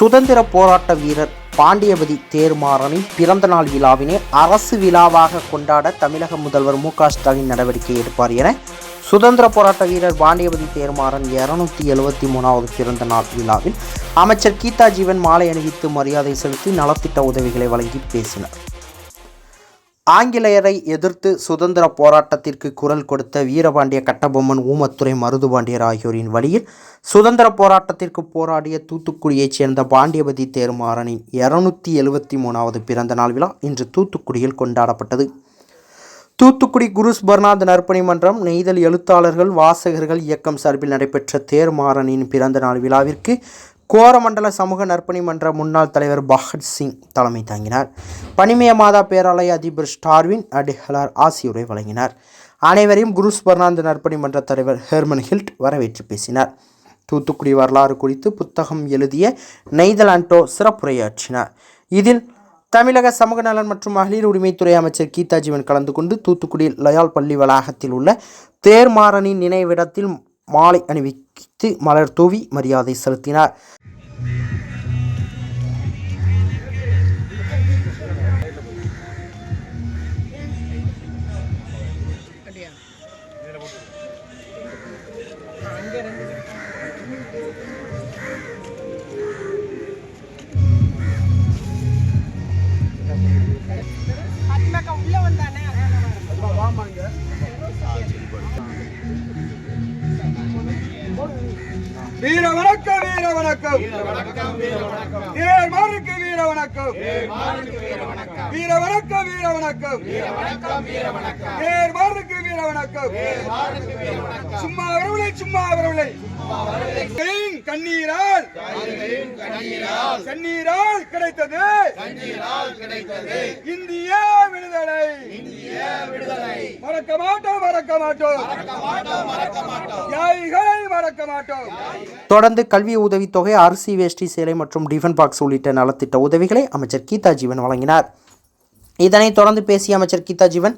சுதந்திர போராட்ட வீரர் பாண்டியபதி தேர்மாறனின் பிறந்தநாள் விழாவினை அரசு விழாவாக கொண்டாட தமிழக முதல்வர் மு க ஸ்டாலின் நடவடிக்கை எடுப்பார் என சுதந்திர போராட்ட வீரர் பாண்டியபதி தேர்மாறன் இருநூத்தி எழுபத்தி மூணாவது பிறந்த நாள் விழாவில் அமைச்சர் கீதா ஜீவன் மாலை அணிவித்து மரியாதை செலுத்தி நலத்திட்ட உதவிகளை வழங்கி பேசினார். ஆங்கிலேயரை எதிர்த்து சுதந்திர போராட்டத்திற்கு குரல் கொடுத்த வீரபாண்டிய கட்டபொம்மன் ஊமத்துறை மருதுபாண்டியர் ஆகியோரின் வழியில் சுதந்திர போராட்டத்திற்கு போராடிய தூத்துக்குடியைச் சேர்ந்த பாண்டியபதி தேர்மாறனின் இருநூத்தி எழுபத்தி மூணாவது பிறந்த நாள் விழா இன்று தூத்துக்குடியில் கொண்டாடப்பட்டது. தூத்துக்குடி குரு பர்னாத் நற்பணி மன்றம் நெய்தல் எழுத்தாளர்கள் வாசகர்கள் இயக்கம் சார்பில் நடைபெற்ற தேர்மாறனின் பிறந்த நாள் விழாவிற்கு கோரமண்டல சமூக நற்பணி மன்ற முன்னாள் தலைவர் பகத் சிங் தலைமை தாங்கினார். பனிமய மாதா பேராலய அதிபர் ஸ்டார்வின் அடிகளார் ஆசியுரை வழங்கினார். அனைவரையும் குரு பர்னாந்த் நற்பணி மன்ற தலைவர் ஹெர்மன் ஹில்ட் வரவேற்று பேசினார். தூத்துக்குடி வரலாறு குறித்து புத்தகம் எழுதிய நெய்தலாண்டோ சிறப்புரையாற்றினார். இதில் தமிழக சமூக நலன் மற்றும் மகளிர் உரிமைத்துறை அமைச்சர் கீதா ஜீவன் கலந்து கொண்டு தூத்துக்குடி லயால் பள்ளி வளாகத்தில் உள்ள தேர்மாறனின் நினைவிடத்தில் மாலை அணிவித்து மலர் தூவி மரியாதை செலுத்தினார். வீர வணக்கம் வீர வணக்கம். தேர் மாருக்கு வீர வணக்கம். வீர வணக்கம் வீர வணக்கம். தேர் மாருக்கு வீர வணக்கம். சும்மா வரவில்லை சும்மா வரவில்லை கண்ணீரால். கண்ணீரால். கிடைத்தது. இந்திய விடுதலை. மறக்க மாட்டோம் மறக்க மாட்டோம். மறக்க மாட்டோம் தொடர்ந்து கல்வி உதவித்தொகை அரிசி வேஷ்டி சேலை மற்றும் டிஃபன் பாக்ஸ் உள்ளிட்ட நலத்திட்ட உதவிகளை அமைச்சர் கீதா ஜீவன் வழங்கினார். இதனைத் தொடர்ந்து பேசிய அமைச்சர் கீதா ஜீவன்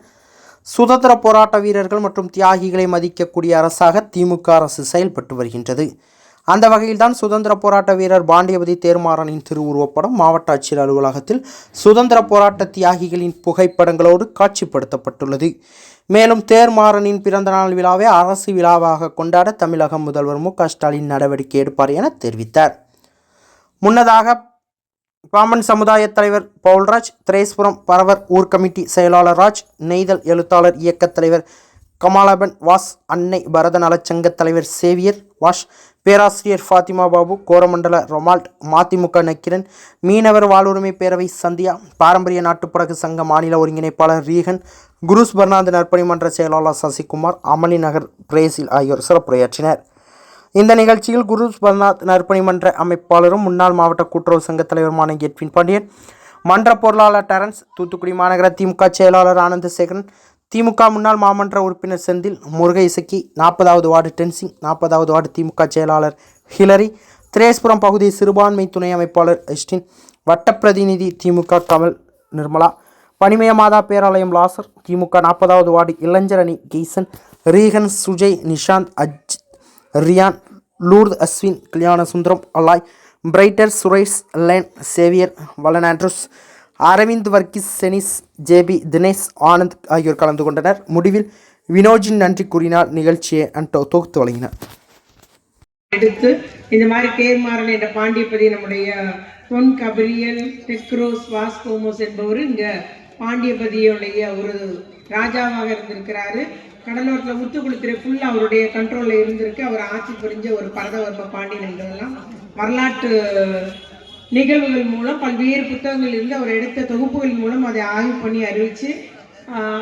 சுதந்திர போராட்ட வீரர்கள் மற்றும் தியாகிகளை மதிக்கக்கூடிய அரசாக திமுக அரசு செயல்பட்டு வருகின்றது. அந்த வகையில்தான் சுதந்திர போராட்ட வீரர் பாண்டியபதி தேர்மாறனின் திருவுருவப்படம் மாவட்ட ஆட்சியர் அலுவலகத்தில் சுதந்திர போராட்ட தியாகிகளின் புகைப்படங்களோடு காட்சிப்படுத்தப்பட்டுள்ளது. மேலும் தேர்மாறனின் பிறந்தநாள் விழாவை அரசு விழாவாக கொண்டாட தமிழக முதல்வர் மு க ஸ்டாலின் நடவடிக்கை எடுப்பார் என தெரிவித்தார். முன்னதாக பாமன் சமுதாய தலைவர் பவுல்ராஜ் திரேஸ்புரம் பரவர் ஊர் கமிட்டி செயலாளர் ராஜ் நெய்தல் எழுத்தாளர் இயக்கத் தலைவர் கமலாபன் வாஸ் அன்னை பரத நலச்சங்க தலைவர் சேவியர் வாஷ் பேராசிரியர் ஃபாத்திமா பாபு கோரமண்டல ரொமால்ட் மதிமுக நக்கிரன் மீனவர் வாழ்வுரிமை பேரவை சந்தியா பாரம்பரிய நாட்டுப்படகு சங்க மாநில ஒருங்கிணைப்பாளர் ரீகன் குருஸ் பர்னாந்து நற்பணி மன்ற செயலாளர் சசிகுமார் அமளி நகர் பிரேசில் ஆகியோர் சிறப்புரையாற்றினர். இந்த நிகழ்ச்சியில் குரு பர்நாத் நற்பணி மன்ற அமைப்பாளரும் முன்னாள் மாவட்ட கூட்டுறவு சங்க தலைவருமான எட்வின் பாண்டியன் மன்ற பொருளாளர் டரன்ஸ் தூத்துக்குடி மாநகர திமுக செயலாளர் ஆனந்தசேகரன் திமுக முன்னாள் மாமன்ற உறுப்பினர் செந்தில் முருகை இசக்கி நாற்பதாவது வார்டு டென்சிங் நாற்பதாவது வார்டு திமுக செயலாளர் ஹிலரி திரேஸ்புரம் பகுதி சிறுபான்மை துணை அமைப்பாளர் எஸ்டின் வட்டப்பிரதிநிதி திமுக கமல் நிர்மலா பனிமய மாதா பேராலயம் லாசர் திமுக நாற்பதாவது வார்டு இளைஞர் அணி Keesan Reagan Sujay Nishanth அஜ் Ryan Lourdes Ashwin Kalyana Sundaram alloy brighter Suresh lane Xavier வலன் Andrews Aravind Varghese செனிஸ் JP Dinesh Anand ஆகியோர் கலந்து கொண்டனர். முடிவில் வினோஜின் நன்றி கூறினார் நிகழ்ச்சியை அன்டோ தொகுத்து வழங்கினார். எடுத்து இந்த மாதிரி தேர்மாறல் என்ற பாண்டியபதி நம்முடைய பொன் கபிரியல் டெக்ரோஸ் வாஸ்கோமோஸ் என்பவர் இங்க பாண்டியபதியுடைய ஒரு ராஜாவாக இருந்திருக்கிறாரு. கடலோரத்தில் முத்துக்குளித்துறை ஃபுல்லாக அவருடைய கண்ட்ரோலில் இருந்திருக்கு. அவர் ஆட்சி புரிஞ்ச ஒரு பரதவர்ம பாண்டியன் என்பதெல்லாம் வரலாற்று நிகழ்வுகள் மூலம் பல்வேறு புத்தகங்கள் இருந்து அவர் எடுத்த தொகுப்புகள் மூலம் அதை ஆய்வு பண்ணி அறிவிச்சு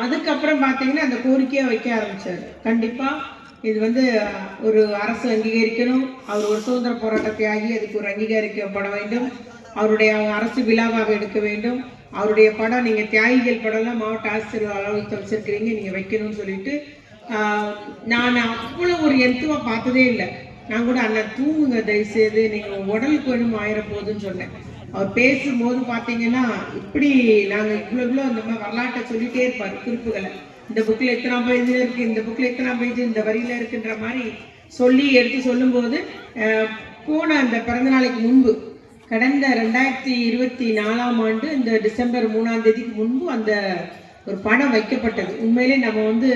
அதுக்கப்புறம் பார்த்தீங்கன்னா அந்த கோரிக்கையை வைக்க ஆரம்பிச்சார். கண்டிப்பாக இது வந்து ஒரு அரசு அங்கீகரிக்கணும். அவர் ஒரு சுதந்திர போராட்ட தியாகி அதுக்கு ஒரு அங்கீகரிக்கப்பட வேண்டும். அவருடைய அரசு விழாவாக எடுக்க வேண்டும். அவருடைய படம் நீங்கள் தியாகிகள் படம்லாம் மாவட்ட ஆசிரியர் அலுவலகத்தை வச்சிருக்கிறீங்க நீங்கள் வைக்கணும்னு சொல்லிட்டு நான் அவ்வளோ ஒரு எந்தமாக பார்த்ததே இல்லை. நான் கூட அண்ணன் தூங்குங்க தயவுசெய்து. நீங்கள் உடலுக்கு வேணும் ஆயிரம் போகுதுன்னு சொன்னேன். அவர் பேசும்போது பார்த்தீங்கன்னா இப்படி நாங்கள் இவ்வளோ இவ்வளோ இந்த மாதிரி வரலாற்றை சொல்லிட்டே இருப்பார் குறிப்புகளை. இந்த புக்கில் எத்தனை பேஜில் இருக்குது இந்த புக்கில் எத்தனை பேஜ் இந்த வரியில் இருக்குன்ற மாதிரி சொல்லி எடுத்து சொல்லும்போது போன அந்த பிறந்த நாளைக்கு முன்பு கடந்த ரெண்டாயிரத்தி இருபத்தி நாலாம் ஆண்டு இந்த டிசம்பர் மூணாம் தேதிக்கு முன்பு அந்த ஒரு படம் வைக்கப்பட்டது. உண்மையிலே நம்ம வந்து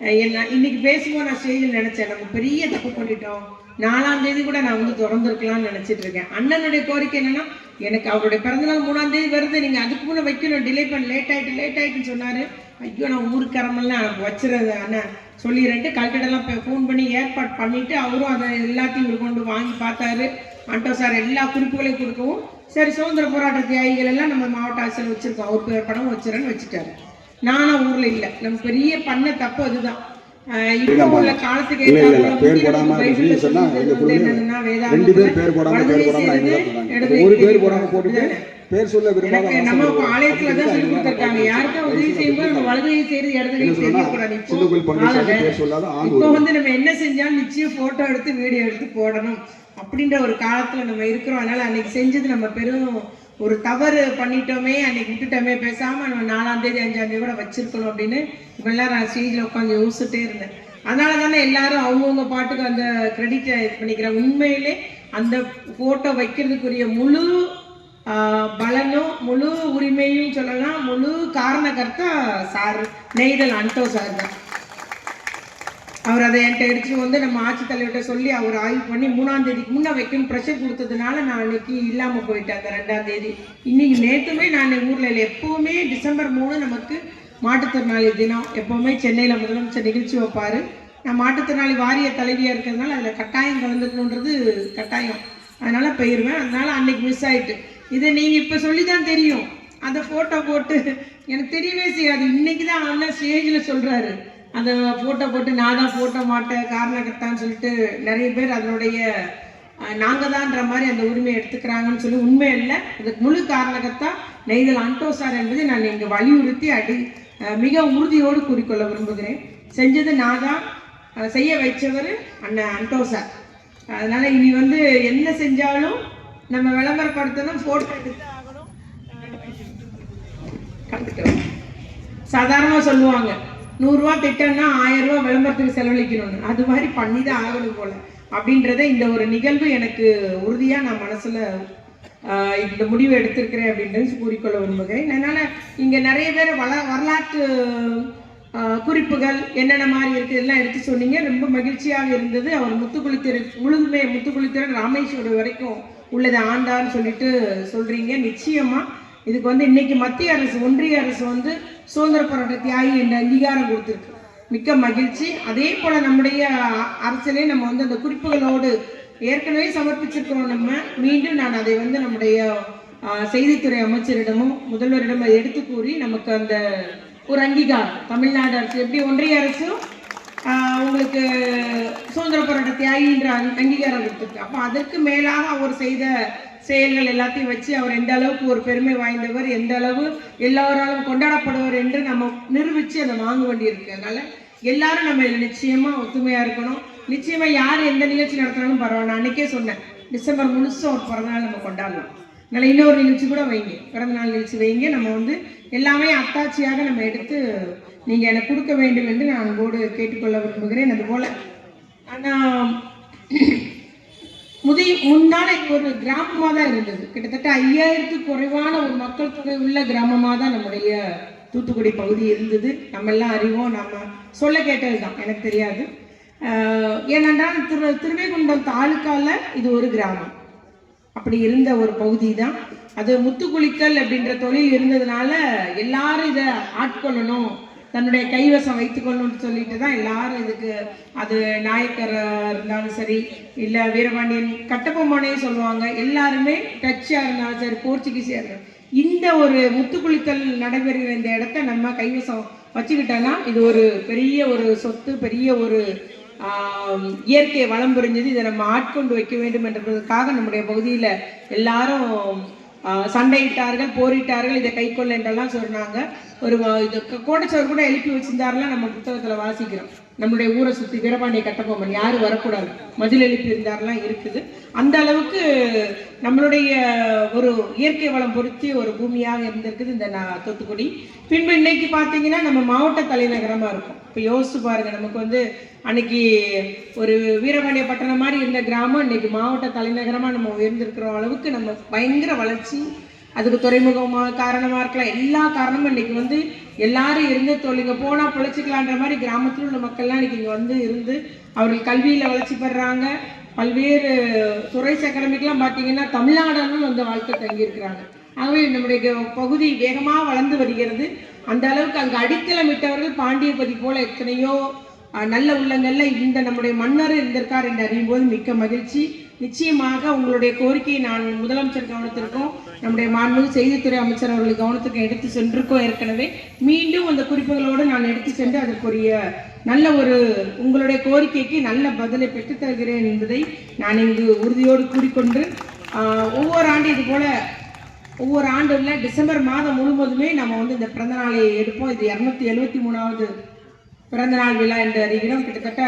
என்ன இன்னைக்கு பேசும்போது நான் ஸ்டேஜில் நினைச்சேன் நம்ம பெரிய தப்பு பண்ணிட்டோம். நாலாம் தேதி கூட நான் வந்து திறந்துருக்கலாம்னு நினைச்சிட்டு இருக்கேன். அண்ணனுடைய கோரிக்கை என்னன்னா எனக்கு அவருடைய பிறந்தநாள் மூணாம் தேதி வருது நீங்க அதுக்கு முன்னே வைக்கணும் டிலே பண்ண லேட் ஆயிட்டு லேட் ஆயிட்டுன்னு சொன்னாரு. ஐயோ நான் ஊருக்காரமெல்லாம் எனக்கு வச்சிருது அண்ணன் சொல்லிடுறேன்ட்டு கல்கட்டெல்லாம் ஃபோன் பண்ணி ஏற்பாடு பண்ணிட்டு அவரும் அதை எல்லாத்தையும் இவர் கொண்டு வாங்கி பார்த்தாரு. ஆண்டோ சார் எல்லா குறிப்புகளையும் கொடுக்கவும் சரி சுதந்திர போராட்ட தியாகிகள் எல்லாம் நம்ம மாவட்ட ஆட்சியர் வச்சிருக்கோம். அவர் பேர் படம் வச்சிருன்னு வச்சுட்டாரு. நானும் ஊர்ல இல்லை. நம்ம பெரிய பண்ண தப்பு அதுதான். பேர் போடாம சொன்னா ரெண்டு பேர் பேர் போடாம பேர் போடாம ஒரு பேர் செய்வது. போடாம போட்டுட்டு பேர் சொல்ல விரும்பாத எனக்கு நம்ம இப்போ ஆலயத்துல தான் சொல்லி கொடுத்துருக்காங்க. யாருக்கும் உதவி செய்யும்போது நம்ம வலது கை செய்யறது இடது கை தெரியக்கூடாது இப்போ சின்ன கோயில் பங்கு காலம் வேற. பேர் சொல்லாத ஆண் இப்போ வந்து நம்ம என்ன செஞ்சாலும் நிச்சயம் போட்டோ எடுத்து வீடியோ எடுத்து போடணும். அப்படின்ற ஒரு காலத்துல நம்ம இருக்கிறோம். அதனால அன்னைக்கு செஞ்சது நம்ம பெரும் ஒரு தவறு பண்ணிட்டோமே அன்னைக்கு விட்டுட்டோமே பேசாம நம்ம நாலாம் தேதி அஞ்சாம் தேதி கூட வச்சிருக்கணும் அப்படின்னு இவெல்லாம் நான் ஸ்டேஜ்ல உட்காந்து யோசிச்சுட்டே இருந்தேன். அதனால தானே எல்லாரும் அவங்கவுங்க பாட்டுக்கு அந்த கிரெடிட்டை இது பண்ணிக்கிறேன் உண்மையிலே அந்த போட்டோ வைக்கிறதுக்குரிய முழு பலனும் முழு உரிமையும் சொல்லலாம். முழு காரணக்கர்த்தா சார் நெய்தல் அன்டோ சார் தான். அவர் அதை என்கிட்ட எடுத்துகிட்டு வந்து நம்ம ஆட்சித்தலைவர்கிட்ட சொல்லி அவர் ஆய்வு பண்ணி மூணாம் தேதிக்கு முன்னே வைக்கணும். ப்ரெஷர் கொடுத்ததுனால நான் அன்னைக்கு இல்லாமல் போயிட்டேன் அந்த ரெண்டாம் தேதி. இன்னைக்கு நேற்றுமே நான் ஊரில் இல்லை எப்போவுமே டிசம்பர் மூணு நமக்கு மாற்றுத்திறனாளி தினம். எப்போவுமே சென்னையில் முதலமைச்சர் நிகழ்ச்சி வைப்பார். நான் மாற்றுத்திறனாளி வாரிய தலைவியாக இருக்கிறதுனால அதில் கட்டாயம் கலந்துக்கணுன்றது கட்டாயம். அதனால் போயிடுவேன் அதனால் அன்னைக்கு மிஸ் ஆயிட்டு. இதை நீங்கள் இப்போ சொல்லி தான் தெரியும். அந்த ஃபோட்டோ போட்டு எனக்கு தெரியவே செய்யாது. இன்னைக்கு தான் ஆனால் ஸ்டேஜில் சொல்கிறாரு அந்த ஃபோட்டோ போட்டு நான் தான் ஃபோட்டோ மாட்டேன் காரணக்கர்த்தான்னு சொல்லிட்டு நிறைய பேர் அதனுடைய நாங்கள் தான்ற மாதிரி அந்த உரிமையை எடுத்துக்கிறாங்கன்னு சொல்லி உண்மை இல்லை. அதுக்கு முழு காரணக்கர்த்தா நெய்தல் அன்டோ சார் என்பதை நான் இங்கே வலியுறுத்தி அடி மிக உறுதியோடு கூறிக்கொள்ள விரும்புகிறேன். செஞ்சது நான் தான் செய்ய வைச்சவர் அண்ணன் அன்டோ சார். அதனால் இனி வந்து என்ன செஞ்சாலும் நம்ம விளம்பரப்படுத்தணும் ஃபோட்டோ எடுத்து ஆகணும். கண்டுக்கிறோம் சாதாரணமாக சொல்லுவாங்க. நூறுரூவா திட்டம்னா ஆயிரம் ரூபா விளம்பரத்துக்கு செலவழிக்கணும்னு. அது மாதிரி பண்ணி தான் ஆகணும் போல. அப்படின்றத இந்த ஒரு நிகழ்வு எனக்கு உறுதியாக நான் மனசில் இந்த முடிவு எடுத்திருக்கிறேன் அப்படின்றது கூறிக்கொள்ள விரும்புகிறேன். அதனால் இங்கே நிறைய பேர் வள வரலாற்று குறிப்புகள் என்னென்ன மாதிரி இருக்குது எல்லாம் எடுத்து சொன்னீங்க. ரொம்ப மகிழ்ச்சியாக இருந்தது. அவர் முத்துக்குளித்திரு முழுதுமே முத்துக்குளித்திரன் ராமேஸ்வரம் வரைக்கும் உள்ளது ஆண்டான்னு சொல்லிட்டு சொல்கிறீங்க நிச்சயமாக இதுக்கு வந்து இன்னைக்கு மத்திய அரசு ஒன்றிய அரசு வந்து சுதந்திர போராட்ட தியாகி என்ற அங்கீகாரம் கொடுத்துருக்கு. மிக்க மகிழ்ச்சி. அதே போல நம்முடைய அ- அரசிலே நம்ம வந்து அந்த குறிப்புகளோடு ஏற்கனவே சமர்ப்பிச்சிருக்கிறோம் நம்ம. மீண்டும் நான் அதை வந்து நம்முடைய செய்தித்துறை அமைச்சரிடமும் முதல்வரிடம் அதை எடுத்து கூறி நமக்கு அந்த ஒரு அங்கீகாரம். தமிழ்நாடு அரசு எப்படி ஒன்றிய அரசும் உங்களுக்கு சுதந்திர போராட்ட தியாகின்ற அங்கீகாரம் கொடுத்துருக்கு. அப்போ அதற்கு மேலாக அவர் செய்த செயல்கள் எல்லாத்தையும் வச்சு அவர் எந்த அளவுக்கு ஒரு பெருமை வாய்ந்தவர் எந்த அளவு எல்லாராலும் கொண்டாடப்படுவர் என்று நம்ம நிரூபித்து அதை வாங்க வேண்டியிருக்கு அதனால எல்லாரும் நம்ம இதில் நிச்சயமாக ஒத்துமையாக இருக்கணும். நிச்சயமாக யார் எந்த நிகழ்ச்சி நடத்தினாலும் பரவாயில்ல. நான் சொன்னேன் டிசம்பர் முழுசும் ஒரு பிறந்தநாள் நம்ம கொண்டாடலாம். அதனால இன்னொரு நிகழ்ச்சி கூட வைங்க. பிறந்தநாள் நிகழ்ச்சி வைங்க. நம்ம வந்து எல்லாமே அத்தாட்சியாக நம்ம எடுத்து நீங்கள் எனக்கு கொடுக்க வேண்டும் என்று நான் அன்போடு கேட்டுக்கொள்ள விரும்புகிறேன். அதுபோல் ஆனால் முதி முன்னால ஒரு கிராமமாக தான் இருந்தது. கிட்டத்தட்ட ஐயாயிரத்துக்கு குறைவான ஒரு மக்கள் தொகை உள்ள கிராமமாக தான் நம்முடைய தூத்துக்குடி பகுதி இருந்தது. நம்ம எல்லாம் அறிவோம். நம்ம சொல்ல கேட்டது தான் எனக்கு தெரியாது. ஏனென்றால் திரு திருவைகுண்டம் தாலுக்கால இது ஒரு கிராமம். அப்படி இருந்த ஒரு பகுதி தான் அது முத்துக்குளிக்கல் அப்படின்ற தொழில் இருந்ததுனால எல்லாரும் இதை ஆட்கொள்ளணும். தன்னுடைய கைவசம் வைத்துக்கொள்ளணும்னு சொல்லிட்டு தான் எல்லாரும் இதுக்கு அது நாயக்கர் இருந்தாலும் சரி இல்லை வீரபாண்டியன் கட்டபொம்மனே சொல்லுவாங்க. எல்லாருமே டச்சாக இருந்தாலும் சரி போர்ச்சுகீஸாக இருந்தாலும் இந்த ஒரு முத்துக்குளித்தல் நடைபெறுகிற இந்த இடத்த நம்ம கைவசம் வச்சுக்கிட்டோன்னா இது ஒரு பெரிய ஒரு சொத்து பெரிய ஒரு இயற்கை வளம் புரிஞ்சது. இதை நம்ம ஆட்கொண்டு வைக்க வேண்டும் என்றதுக்காக நம்முடைய பகுதியில் எல்லாரும் சண்டையிட்டார்கள் போரிட்டார்கள் இதை கைக்கொள்ள என்றெல்லாம் சொன்னாங்க. ஒரு இது கோடச்சவர் கூட எழுப்பி வச்சிருந்தாருலாம் நம்ம புத்தகத்தில் வாசிக்கிறோம். நம்மளுடைய ஊரை சுற்றி வீரபாண்டிய கட்டபொம்மன் யாரும் வரக்கூடாது. மதில் எழுப்பி இருந்தாரெல்லாம் இருக்குது. அந்த அளவுக்கு நம்மளுடைய ஒரு இயற்கை வளம் பொருத்தி ஒரு பூமியாக இருந்திருக்குது இந்த நான் தூத்துக்குடி. பின்பு இன்னைக்கு பார்த்தீங்கன்னா நம்ம மாவட்ட தலைநகரமாக இருக்கும். இப்போ யோசிச்சு பாருங்க நமக்கு வந்து அன்னைக்கு ஒரு வீரபாண்டிய பட்டணம் மாதிரி இருந்த கிராமம் இன்னைக்கு மாவட்ட தலைநகரமாக நம்ம உயர்ந்திருக்கிற அளவுக்கு நம்ம பயங்கர வளர்ச்சி அதுக்கு துறைமுகமாக காரணமாக இருக்கலாம். எல்லா காரணமும் இன்னைக்கு வந்து எல்லாரும் இருந்து தொழிலுங்க போனால் பிழைச்சிக்கலான்ற மாதிரி கிராமத்தில் உள்ள மக்கள்லாம் இன்றைக்கி இங்கே வந்து இருந்து அவர்கள் கல்வியில் வளர்ச்சி பெறுறாங்க பல்வேறு துறை அகாடமிக்கெலாம் பார்த்தீங்கன்னா தமிழ்நாடுன்னு வந்து வாழ்க்கை தங்கியிருக்கிறாங்க. ஆகவே நம்முடைய க- பகுதி வேகமாக வளர்ந்து வருகிறது. அந்த அளவுக்கு அங்கே அடித்தளமிட்டவர்கள் பாண்டியபதி போல எத்தனையோ நல்ல உள்ளங்கள்ல இந்த நம்முடைய மன்னர் இருந்திருக்கார் என்று அறியும் போது மிக்க மகிழ்ச்சி. நிச்சயமாக உங்களுடைய கோரிக்கையை நான் முதலமைச்சர் கவனத்திற்கும் நம்முடைய மாண்புமிகு செய்தித்துறை அமைச்சர் அவர்கள் கவனத்துக்கு எடுத்து சென்றிருக்கோம் ஏற்கனவே. மீண்டும் அந்த குறிப்புகளோடு நான் எடுத்து சென்று அதற்குரிய நல்ல ஒரு உங்களுடைய கோரிக்கைக்கு நல்ல பதிலை பெற்றுத்தருகிறேன் என்பதை நான் இங்கு உறுதியோடு கூறிக்கொண்டு ஒவ்வொரு ஆண்டு இது போல ஒவ்வொரு ஆண்டுல டிசம்பர் மாதம் முழுவதுமே நம்ம வந்து இந்த பிறந்த நாளை எடுப்போம். இது இரநூத்தி எழுபத்தி மூணாவது பிறந்தநாள் விழா என்று அறிகிறோம் கிட்டத்தட்ட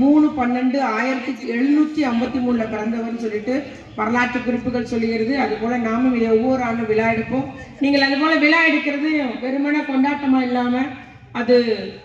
மூணு பன்னெண்டு ஆயிரத்தி எழுநூற்றி ஐம்பத்தி மூணில் பிறந்தவர்னு சொல்லிட்டு வரலாற்று குறிப்புகள் சொல்லுகிறது. அதுபோல் நாமும் இதை ஒவ்வொரு ஆண்டும் விழா எடுப்போம். நீங்கள் அதுபோல் விழா எடுக்கிறது வெறுமனே கொண்டாட்டமாக இல்லாமல் அது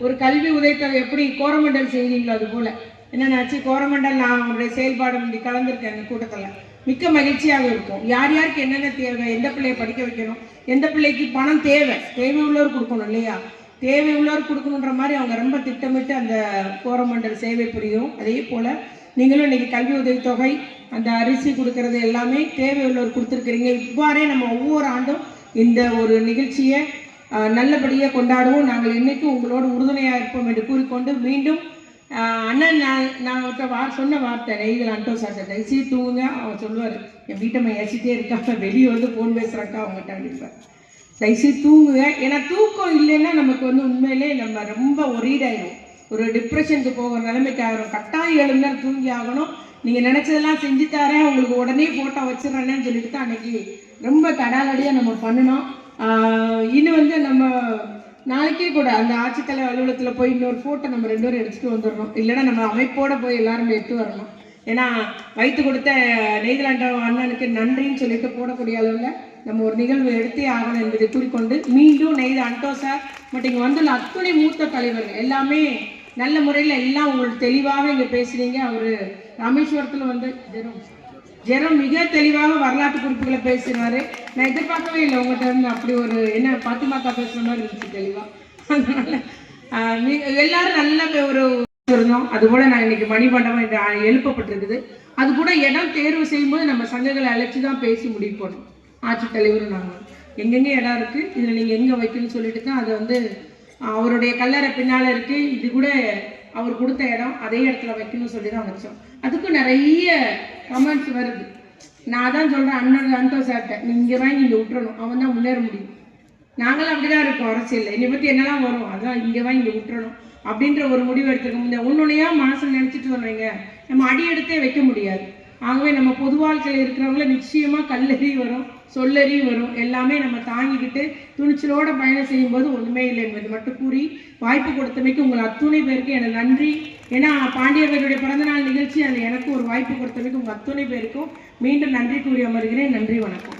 ஒரு கல்வி உதவித்தொகை எப்படி கோரமண்டல் செய்கிறீங்களோ அது போல் என்னென்னாச்சு? கோரமண்டல் நான் அவங்களுடைய செயல்பாடு முந்தி கலந்துருக்கேன் அந்த கூட்டத்தில். மிக்க மகிழ்ச்சியாக இருக்கும். யார் யாருக்கு என்னென்ன தேவை எந்த பிள்ளையை படிக்க வைக்கணும் எந்த பிள்ளைக்கு பணம் தேவை? தேவை உள்ளவர் கொடுக்கணும் இல்லையா? தேவை உள்ளவர் கொடுக்கணுன்ற மாதிரி அவங்க ரொம்ப திட்டமிட்டு அந்த கோரமண்டல் சேவை புரியும். அதே போல் நீங்களும் இன்றைக்கி கல்வி உதவித்தொகை அந்த அரிசி கொடுக்கறது எல்லாமே தேவை உள்ளவர் கொடுத்துருக்குறீங்க. இவ்வாறே நம்ம ஒவ்வொரு ஆண்டும் இந்த ஒரு நிகழ்ச்சியை நல்லபடியாக கொண்டாடுவோம். நாங்கள் என்னைக்கும் உங்களோடு உறுதுணையாக இருப்போம் என்று கூறிக்கொண்டு மீண்டும் அண்ணன் நான் நான் அவர்கிட்ட வா சொன்ன வார்த்தை நெய்தல் அண்டோ சார் தயவுசெய்து தூங்குங்க. அவன் சொல்லுவார் என் வீட்டை ஏசிட்டே இருக்காங்க வெளியே வந்து ஃபோன் பேசுகிறாக்கா அவங்ககிட்ட அப்படின்பார் சைஸு தூங்குங்க. ஏன்னா தூக்கம் இல்லைன்னா நமக்கு வந்து உண்மையிலே நம்ம ரொம்ப ஒரீடாயிடும் ஒரு டிப்ரெஷனுக்கு போகிற நிலைமைக்கு ஆகிரும் கட்டாயம் ஏழு நேரம் தூங்கி ஆகணும். நீங்கள் நினச்சதெல்லாம் செஞ்சு தரேன். உங்களுக்கு உடனே ஃபோட்டோ வச்சிடறேன்னு சொல்லிட்டு தான் அன்னைக்கு ரொம்ப தடாலடியாக நம்ம பண்ணினோம். இன்னும் வந்து நம்ம நாளைக்கே கூட அந்த ஆட்சித்தலைவர் அலுவலகத்தில் போய் இன்னொரு ஃபோட்டோ நம்ம ரெண்டு பேரும் எடுத்துகிட்டு வந்துடணும். இல்லைன்னா நம்ம அமைப்போடு போய் எல்லாரும் எடுத்து வரணும். ஏன்னா வைத்து கொடுத்த நெய்தலாண்ட அண்ணனுக்கு நன்றின்னு சொல்லிட்டு போடக்கூடிய அளவில் நம்ம ஒரு நிகழ்வு எடுத்தே ஆகணும் என்பதை கூறிக்கொண்டு மீண்டும் நெய்த அண்டோ சார் பட் இங்கே வந்துள்ள அத்துணை மூத்த தலைவர்கள் எல்லாமே நல்ல முறையில் எல்லாம் உங்களுக்கு தெளிவாக இங்கே பேசுகிறீங்க அவர் ராமேஸ்வரத்தில் வந்து ஜெரம் ஜெரம் மிக தெளிவாக வரலாற்று குறிப்புகளை பேசினார். நான் எதிர்பார்க்கவே இல்லை உங்கள்கிட்ட இருந்து அப்படி ஒரு என்ன பாத்திமாக்கா பேசுகிற மாதிரி இருந்துச்சு தெளிவாக அதனால் எல்லாரும் நல்ல ஒரு இருந்தோம் அதுபோல நான் இன்னைக்கு மணிமண்டபம் இந்த எழுப்பப்பட்டிருக்குது. அது கூட இடம் தேர்வு செய்யும்போது நம்ம சங்கங்களை அழைச்சி தான் பேசி முடிவு போடணும். ஆட்சித்தலைவரும் நாங்கள் எங்கெங்கே இடம் இருக்கு இதில் நீங்கள் எங்கே வைக்கணும்னு சொல்லிட்டு தான் அது வந்து அவருடைய கல்லறை பின்னால் இருக்கு. இது கூட அவர் கொடுத்த இடம் அதே இடத்துல வைக்கணும்னு சொல்லி தான் வச்சோம். அதுக்கும் நிறைய கமெண்ட்ஸ் வருது. நான் தான் சொல்கிறேன் அண்ணன் அண்டோ சார்ட்ட நீங்கள் வாங்கி இங்கே விட்டுறணும். அவன் தான் முன்னேற முடியும். நாங்களும் அப்படிதான் இருக்கோம் அரசியல்ல. என்னை பற்றி என்னெல்லாம் வரும்? அதான் இங்கே தான் இங்கே விட்டுறணும் அப்படின்ற ஒரு முடிவு எடுத்துக்க முடியாது. ஒன்னொன்னையா மனசில் நினச்சிட்டு வர்றீங்க. நம்ம அடி எடுத்தே வைக்க முடியாது. ஆகவே நம்ம பொது வாழ்க்கையில் இருக்கிறவங்கள நிச்சயமா கல்லறி வரும் சொல்லறி வரும். எல்லாமே நம்ம தாங்கிக்கிட்டு துணிச்சலோட பயணம் செய்யும்போது ஒன்றுமே இல்லை என்பது மட்டும் கூறி வாய்ப்பு கொடுத்தமைக்கு உங்கள் அத்துணை பேருக்கு எனக்கு நன்றி. ஏன்னா பாண்டியவர்களுடைய பிறந்தநாள் நிகழ்ச்சி அது எனக்கு ஒரு வாய்ப்பு கொடுத்தமைக்கு உங்கள் அத்துணை பேருக்கும் மீண்டும் நன்றி கூறி அமர்கிறேன். நன்றி வணக்கம்.